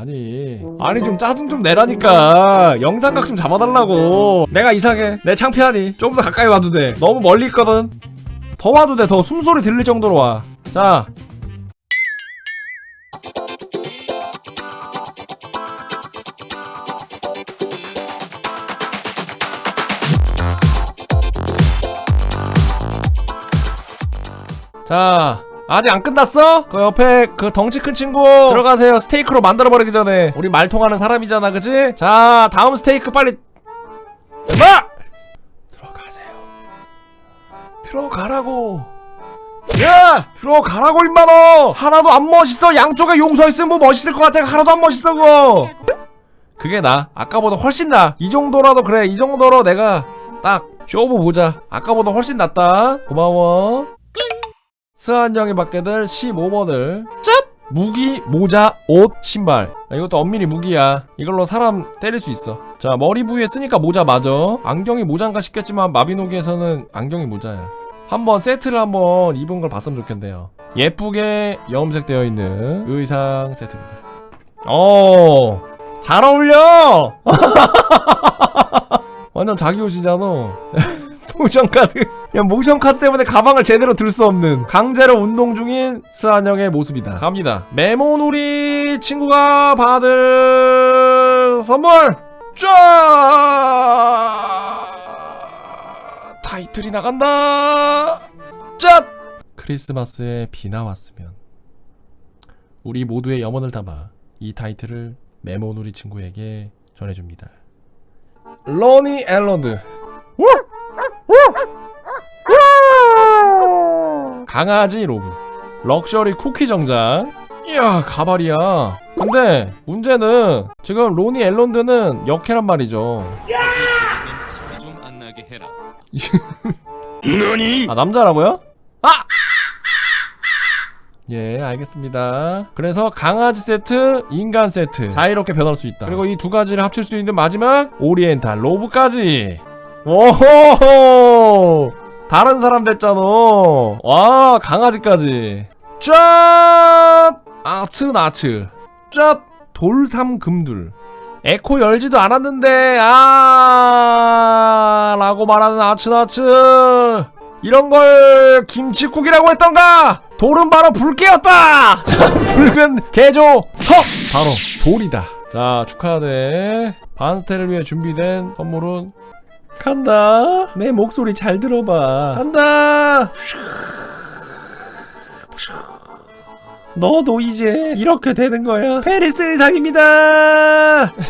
아니. 아니 좀 짜증 좀 내라니까. 영상각 좀 잡아달라고. 내가 이상해. 내 창피하니. 좀더 가까이 와도 돼. 너무 멀리 있거든. 더 와도 돼더 숨소리 들릴 정도로 와자. 자 아직 안 끝났어? 그 옆에 그 덩치 큰 친구. 들어가세요. 스테이크로 만들어버리기 전에. 우리 말 통하는 사람이잖아 그지? 자 다음 스테이크 빨리. 마! 들어가세요. 들어가라고. 야! 들어가라고 임마 너! 하나도 안 멋있어. 양쪽에 용서 있으면 뭐 멋있을 것 같아. 하나도 안 멋있어 그거. 그게 나. 아까보다 훨씬 나이 정도라도 그래. 이 정도로 내가 딱 쇼부 보자. 아까보다 훨씬 낫다. 고마워 스한형이 받게 될 15번을 짠! 무기, 모자, 옷, 신발. 아, 이것도 엄밀히 무기야. 이걸로 사람 때릴 수 있어. 자 머리 부위에 쓰니까 모자 맞아. 안경이 모자인가 싶겠지만 마비노기에서는 안경이 모자야. 한번 세트를 한번 입은 걸 봤으면 좋겠네요. 예쁘게 염색 되어 있는 의상 세트입니다. 어, 잘 어울려! 완전 자기 옷이잖아 모션 카드. 야 모션 카드 때문에 가방을 제대로 들 수 없는 강제로 운동 중인 스한영의 모습이다. 갑니다. 메모놀이 친구가 받을 선물. 쫙 타이틀이 나간다. 짠. 크리스마스에 비 나 왔으면 우리 모두의 염원을 담아 이 타이틀을 메모놀이 친구에게 전해줍니다. 러니 앨런드. 강아지 로브 럭셔리 쿠키 정장. 이야 가발이야. 근데 문제는 지금 로니 앨런드는 역해란 말이죠. 소리 좀 안 나게 해라. 아 남자라고요? 아! 예 알겠습니다. 그래서 강아지 세트 인간 세트. 자유롭게 변할 수 있다. 그리고 이 두 가지를 합칠 수 있는 마지막 오리엔탈 로브까지 오호호! 다른 사람 됐잖아. 와 강아지까지. 짠 아츠 나츠 짠 돌삼 금둘. 에코 열지도 않았는데 아! 라고 말하는 아츠나츠 이런 걸 김치국이라고 했던가? 돌은 바로 불개였다! 자 붉은 개조 석 바로 돌이다. 자 축하하네. 반스테를 위해 준비된 선물은 간다. 내 목소리 잘 들어봐. 간다. 너도 이제 이렇게 되는 거야? 페리스 의상입니다.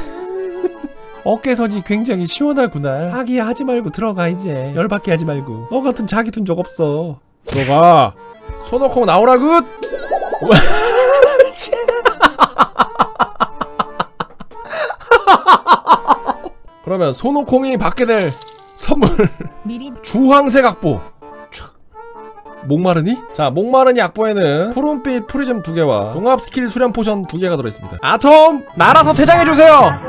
어깨선이 굉장히 시원하구나. 하기야 하지 말고 들어가 이제. 열받게 하지 말고. 너 같은 자기 둔 적 없어. 들어가. 손오콩 나오라굿 그러면 손오콩이 받게 될 선물. 주황색 악보. 촥. 목마르니? 자 목마르니 악보에는 푸른빛 프리즘 두 개와 종합 스킬 수련 포션 두 개가 들어있습니다. 아톰 날아서 퇴장해주세요!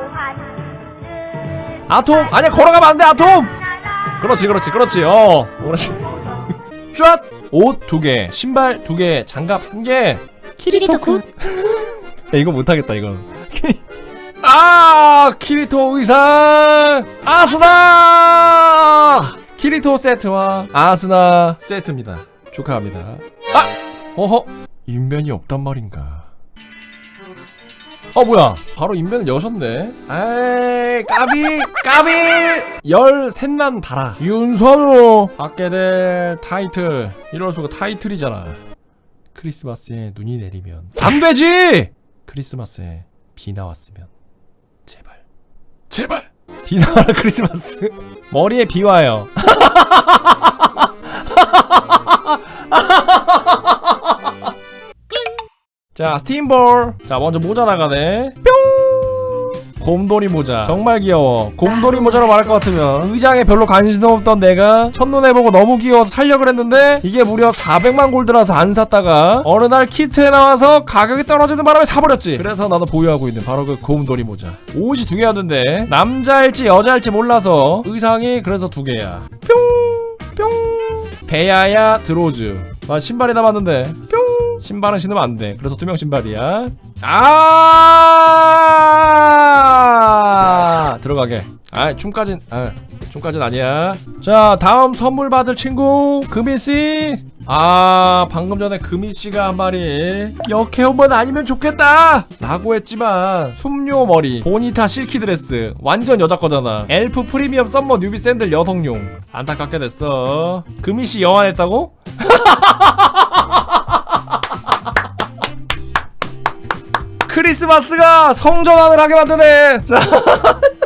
아톰 아니야 걸어가면 안돼 아톰! 그렇지 그렇지 그렇지 어. 그렇지. 쫙 옷 두 개 신발 두 개 장갑 한 개. 키리토 굿 야, 이거 못하겠다 이건 아 키리토 의상 아스나! 키리토 세트와 아스나 세트입니다. 축하합니다. 아 어허 인변이 없단 말인가? 어 뭐야? 바로 인변을 여셨네. 에이 까비 까비! 열 셋만 달아. 윤선우 받게 될 타이틀. 이럴 수가 타이틀이잖아. 크리스마스에 눈이 내리면. 안 되지! 크리스마스에 비 나왔으면 제발! 비 나와라 크리스마스. 머리에 비 와요. 자 스팀볼. 자 먼저 모자 나가네. 뿅 곰돌이 모자. 정말 귀여워. 곰돌이 모자로 말할 것 같으면. 의장에 별로 관심 없던 내가 첫눈에 보고 너무 귀여워서 살려고 했는데 이게 무려 400만 골드라서 안 샀다가 어느 날 키트에 나와서 가격이 떨어지는 바람에 사버렸지. 그래서 나도 보유하고 있는 바로 그 곰돌이 모자. 옷이 두 개였는데 남자일지 여자일지 몰라서 의상이 그래서 두 개야. 뿅뿅! 베야야 드로즈. 아 신발이 남았는데 뿅! 신발은 신으면 안돼. 그래서 투명 신발이야. 아 들어가게 아 춤까진 아 춤까진 아니야 자 다음 선물 받을 친구 금희씨 아 방금 전에 금희씨가 한 말이 역해오만 아니면 좋겠다 라고 했지만 숨요 머리 보니타 실키 드레스 완전 여자 거잖아 엘프 프리미엄 썸머 뉴비 샌들 여성용 안타깝게 됐어 금희씨 여환했다고? 크리스마스가 성전환을 하게 만드네. 자.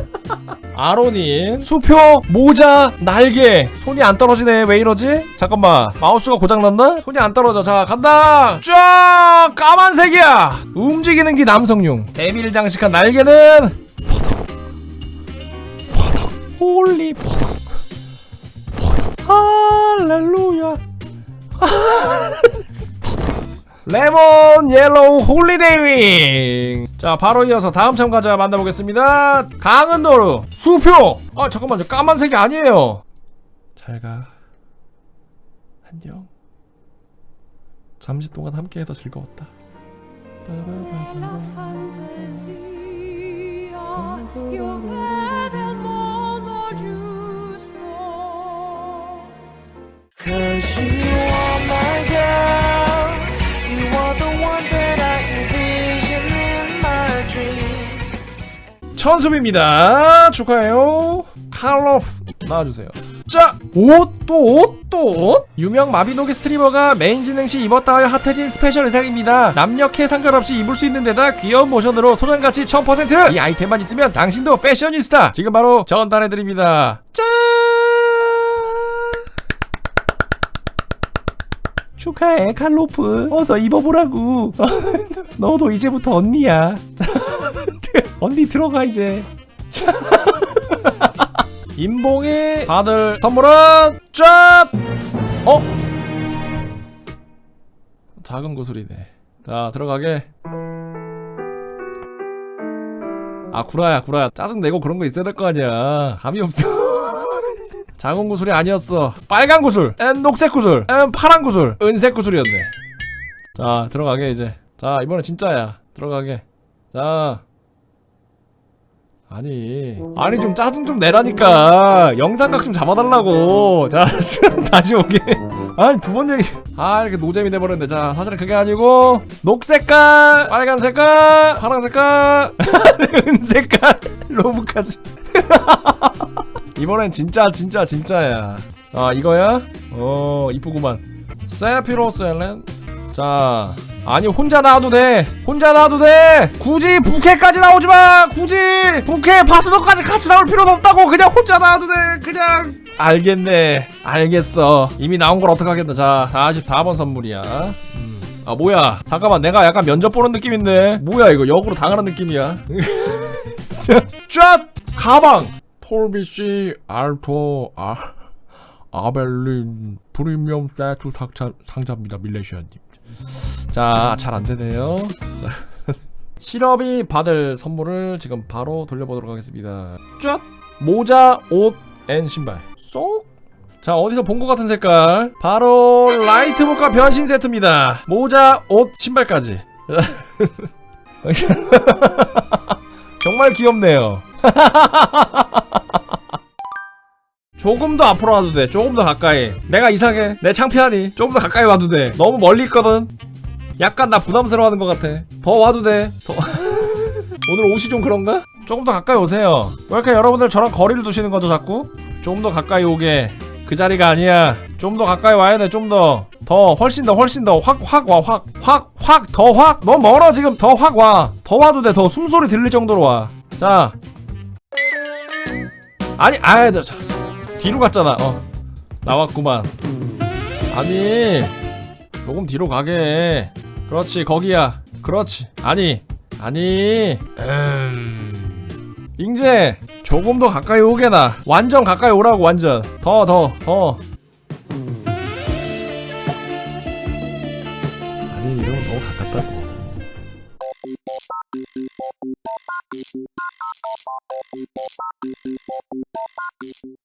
아로님 수표 모자 날개. 손이 안 떨어지네 왜 이러지? 잠깐만 마우스가 고장났나? 손이 안 떨어져. 자 간다! 쫙! 까만색이야! 움직이는 기 남성용. 데빌 장식한 날개는 포덕. 포덕. 홀리 포덕. 포덕. 할렐루야 레몬 옐로우 홀리데이 윙. 자 바로 이어서 다음 참가자 만나보겠습니다. 강은도루 수표. 아 잠깐만요 까만색이 아니에요. 잘 가. 안녕. 잠시 동안 함께해서 즐거웠다. Cause you 천수입니다. 축하해요. 칼로프 나와주세요. 자, 옷, 또 옷, 또 옷. 유명 마비노기 스트리머가 메인 진행 시 입었다 하여 핫해진 스페셜 의상입니다. 남녀캐 상관없이 입을 수 있는 데다 귀여운 모션으로 소장가치 1000%! 이 아이템만 있으면 당신도 패셔니스타! 지금 바로 전달해드립니다. 짠! 축하해, 칼로프. 어서 입어보라고. 너도 이제부터 언니야. 언니 들어가 이제. 임봉이 받을 선물은 짠! 어? 작은 구슬이네. 자 들어가게. 아 구라야 구라야 짜증 내고 그런 거 있어야 될 거 아니야. 감이 없어. 작은 구슬이 아니었어. 빨간 구슬, 엔 녹색 구슬, 엔 파란 구슬, 은색 구슬이었네. 자 들어가게 이제. 자 이번에 진짜야. 들어가게. 자. 아니. 아니 좀 짜증 좀 내라니까. 영상각 좀 잡아달라고. 자 다시 오게. 아니 두 번 얘기. 아 이렇게 노잼이 돼버렸네 자 사실은 그게 아니고. 녹색깔 빨간 색깔 파란 색깔 은색깔 로브까지. 이번엔 진짜 진짜 진짜야. 아 이거야? 어 이쁘구만. 세피로스 엘렌. 자 아니 혼자 나와도 돼. 혼자 나와도 돼. 굳이 부캐까지 나오지 마. 굳이 부캐 파트너까지 같이 나올 필요는 없다고. 그냥 혼자 나와도 돼. 그냥. 알겠네. 알겠어. 이미 나온 걸 어떡하겠나 자 44번 선물이야. 음. 아 뭐야. 잠깐만. 내가 약간 면접 보는 느낌인데. 뭐야 이거. 역으로 당하는 느낌이야. 쫙! 가방! 톨비씨 알토 아 아벨린 프리미엄 세트 상자, 상자입니다 밀레시아님 자, 잘 안 되네요. 시럽이 받을 선물을 지금 바로 돌려보도록 하겠습니다. 쫙! 모자, 옷, 앤 신발. 쏙! 자, 어디서 본 것 같은 색깔. 바로 라이트북과 변신 세트입니다. 모자, 옷, 신발까지. 정말 귀엽네요. 조금 더 앞으로 와도 돼. 조금 더 가까이. 내가 이상해. 내 창피하니. 조금 더 가까이 와도 돼. 너무 멀리 있거든. 약간 나 부담스러워하는 것 같아. 더 와도 돼. 더. 오늘 옷이 좀 그런가? 조금 더 가까이 오세요. 왜 이렇게 여러분들 저랑 거리를 두시는 거죠, 자꾸? 좀 더 가까이 오게. 그 자리가 아니야. 좀 더 가까이 와야 돼, 좀 더. 더, 훨씬 더, 훨씬 더. 확, 확 와, 확. 확, 확, 더 확. 너무 멀어, 지금. 더 확 와. 더 와도 돼, 더 숨소리 들릴 정도로 와. 자. 아니, 아이, 너, 자. 뒤로 갔잖아. 어. 나왔구만. 아니. 조금 뒤로 가게. 그렇지, 거기야. 그렇지. 아니. 아니. 음. 잉제. 조금 더 가까이 오게나. 완전 가까이 오라고, 완전. 더, 더, 더.